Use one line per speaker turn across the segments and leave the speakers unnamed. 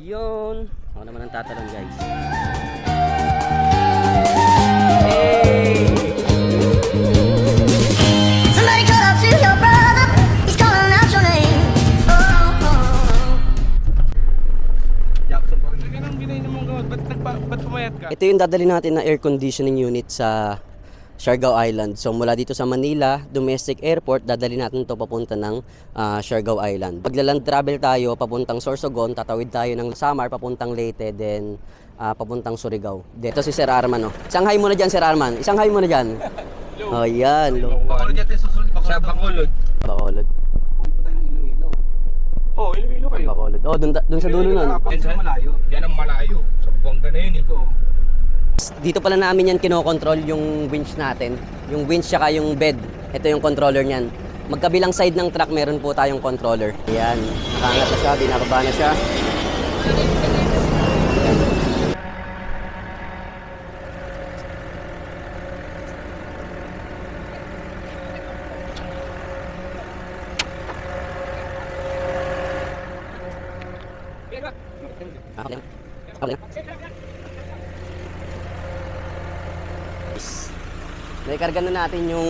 Yun. Ako naman ang tatalon guys. Hey! Ito yung dadali natin na air conditioning unit sa Siargao Island. So mula dito sa Manila, domestic airport, dadali natin to papunta ng ah, Siargao Island. Paglaland travel tayo papuntang Sorsogon, tatawid tayo ng Samar papuntang Leyte, then ah, papuntang Surigao. Dito si Sir Arman. Oh. Isang hi muna dyan, Sir Arman. Isang hi muna dyan. Oh, yan.
Yan tayo susunod.
Sa Bacolod.
Bacolod.
Oh, Iloilo kayo.
Bacolod. Oh, dun, dun sa dulo nun.
Yan sa malayo.
Yan ang malayo. Sa Buanga na yun ito.
Dito pala namin yan kinokontrol yung winch natin. Yung winch tsaka yung bed. Ito yung controller niyan. Magkabilang side ng truck meron po tayong controller. Ayan. Nakaangat na siya, binababa na siya. Okay. Naikarga na natin yung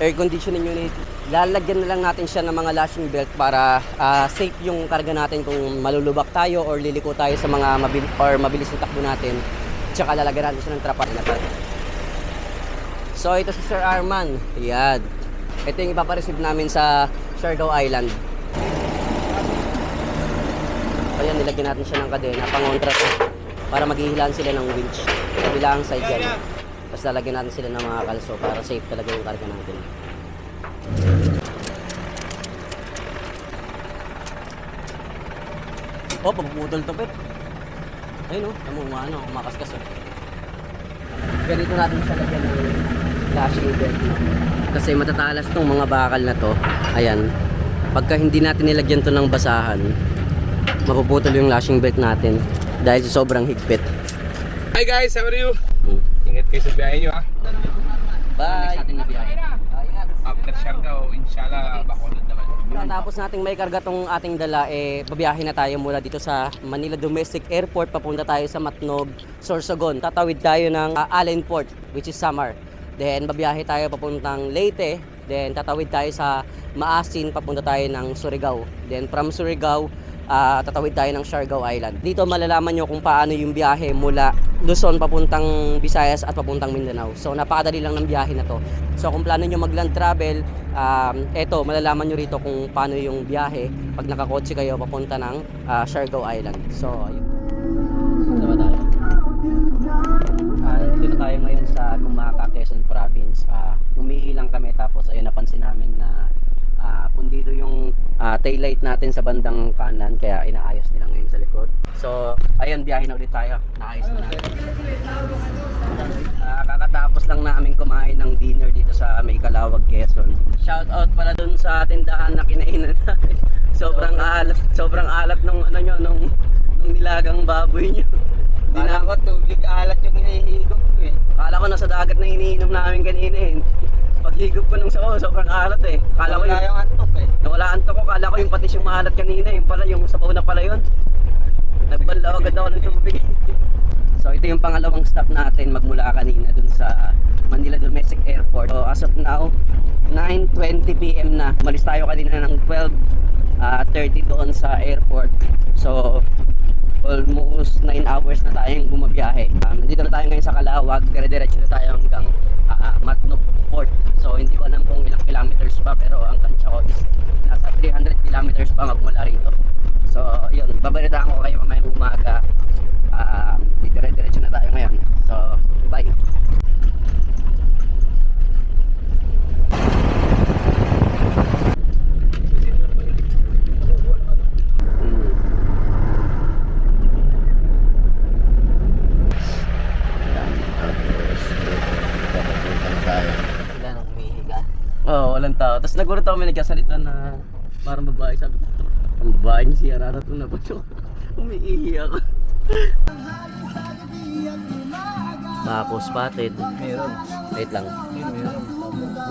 air conditioning unit. Lalagyan na lang natin siya ng mga lashing belt para ah, safe yung karga natin kung malulubak tayo or liliko tayo sa mga mabilis or mabilis yung takbo natin. Tsaka lalagyan natin siya ng trapa na So ito si Sir Arman. Yan. Ito yung ipapareceive namin sa Siargao Island. Ayan, nilagyan natin siya ng kadena, pangontras para maghihilaan sila ng winch. Kabilang side yan. Tapos lalagyan natin sila ng mga kalso para safe talaga yung karga natin. Oh, pagputol to, Pet. Ayun, oh. Tamo, ano, kumakaskas, oh. Ganito natin siya lagyan ng flashing belt, no? Kasi matatalas tong mga bakal na to. Ayan. Pagka hindi natin nilagyan to ng basahan, mapuputol yung lashing belt natin dahil sa sobrang higpit.
Hi guys, how are you? Ingat kayo sa biyahe nyo ha.
Bye!
After Siargao, inshallah, Bacolod naman.
Tapos nating may karga tong ating dala, eh, babiyahe na tayo mula dito sa Manila Domestic Airport, papunta tayo sa Matnog, Sorsogon. Tatawid tayo ng uh, Allen Port, which is Samar. Then, babiyahe tayo papuntang Leyte. Then, tatawid tayo sa Maasin, papunta tayo ng Surigao. Then, from Surigao, ah, tatawid tayo ng Siargao Island. Dito malalaman nyo kung paano yung biyahe mula Luzon papuntang Visayas at papuntang Mindanao. So napakadali lang ng biyahe na to. So kung plano nyo mag-land travel, um, eto malalaman nyo rito kung paano yung biyahe pag nakakotse kayo papunta ng ah, Siargao Island. So ayun. Yung ah, taillight natin sa bandang kanan kaya inaayos nila ngayon sa likod. So, ayun biyahe na ulit tayo. Naayos na natin. Ah, kakatapos lang namin kumain ng dinner dito sa May Calawag, Quezon. Shout out pala dun sa tindahan na kinainan natin. sobrang alat, sobrang alat nung ano nyo, nung, nung nilagang baboy nyo.
Kala ko tubig alat yung hinihigop ko eh.
Akala ko nasa dagat na iniinom namin kanina eh. Paghigop ko nung sao, sobrang alat eh. Akala ko
Wala
yung,
yung antok eh.
nawala antok ko, akala ko yung patis yung maalat kanina, yung pala, yung sabaw na pala yun. Nagbanlaw agad ako ng tubig. so ito yung pangalawang stop natin magmula kanina dun sa Manila Domestic Airport. So as of now, 9.20pm na. Umalis tayo kanina ng 12.30 doon sa airport. So almost 9 hours na tayong bumabiyahe. Nandito na tayo ngayon sa Calawag, dire-diretso na tayo hanggang uh, Matnog Port. So hindi ko alam kung ilang kilometers pa pero ang tansya ko is nasa 300 kilometers pa magmula rito. So yun, babalitaan ko kayo mamayang umaga. Um, dire-diretso na tayo ngayon. So bye. Mm. Sila nang umihiga. Oo, oh, walang ako may nagkasalita na parang babae. Sabi ko, ang babae niya si Arara itong nabato. Umiihi ako. Bako spotted.
Meron.
Wait lang.
Meron.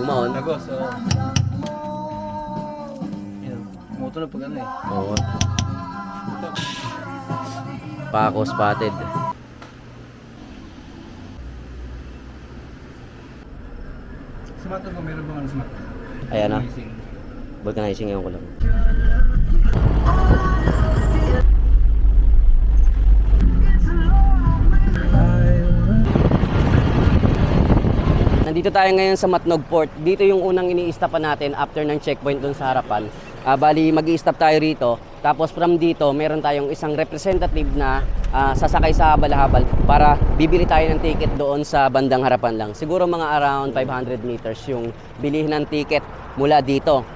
Gumaon.
Nagos, oo. Muto na pag ano eh.
Oo. Paco spotted.
Sa mato mo, meron bang ano sa mato?
Ayan na. Vulcanizing yung ko lang. Nandito tayo ngayon sa Matnog Port. Dito yung unang ini-stopan natin after ng checkpoint dun sa harapan. Ah, bali, mag stop tayo rito. Tapos from dito, meron tayong isang representative na ah, sasakay sa habal-habal para bibili tayo ng ticket doon sa bandang harapan lang. Siguro mga around 500 meters yung bilihin ng ticket mula dito.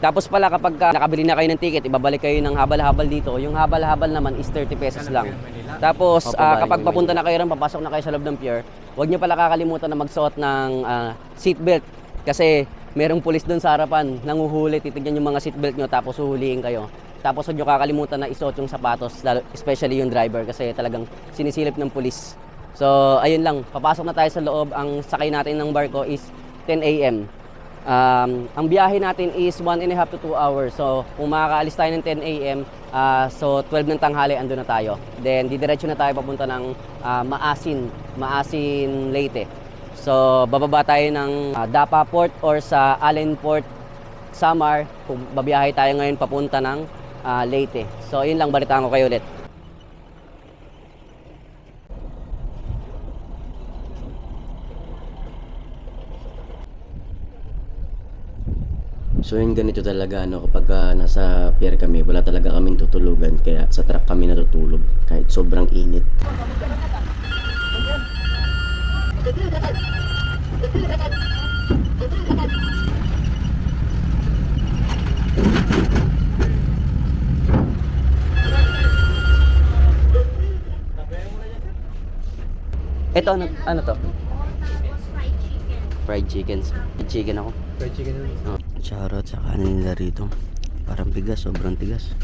Tapos pala kapag ka nakabili na kayo ng ticket, ibabalik kayo ng habal-habal dito. Yung habal-habal naman is 30 pesos lang. Tapos
bali,
kapag papunta na kayo ron, papasok na kayo sa loob ng pier, huwag niyo pala kakalimutan na magsuot ng ah, seatbelt. Kasi merong pulis doon sa harapan, nanguhuli, titignan yung mga seatbelt nyo, tapos huhulihin kayo. Tapos huwag niyo kakalimutan na isuot yung sapatos, especially yung driver, kasi talagang sinisilip ng pulis. So, ayun lang, papasok na tayo sa loob. Ang sakay natin ng barko is 10 a.m. Um, ang biyahe natin is 1 and a half to 2 hours. So, kung makakaalis tayo ng 10 a.m., ah, so 12 ng tanghali, ando na tayo. Then, didiretso na tayo papunta ng ah, Maasin, Maasin, Leyte. So, bababa tayo ng ah, Dapa Port or sa Allen Port, Samar. Babiyahe tayo ngayon papunta ng ah, Leyte. So, yun lang, balitaan ko kayo ulit.
So yun ganito talaga ano kapag ah, nasa pier kami wala talaga kaming tutulugan kaya sa truck kami natutulog kahit sobrang init.
Ito, ano, ano to? Fried chickens. Fried chicken ako.
Fried chicken yun.
Oh, charot sa kanin nila rito. Parang bigas, sobrang tigas.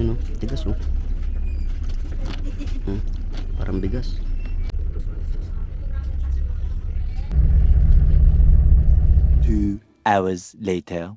Yun oh, tigas oh. Hmm, parang bigas.
Hours later.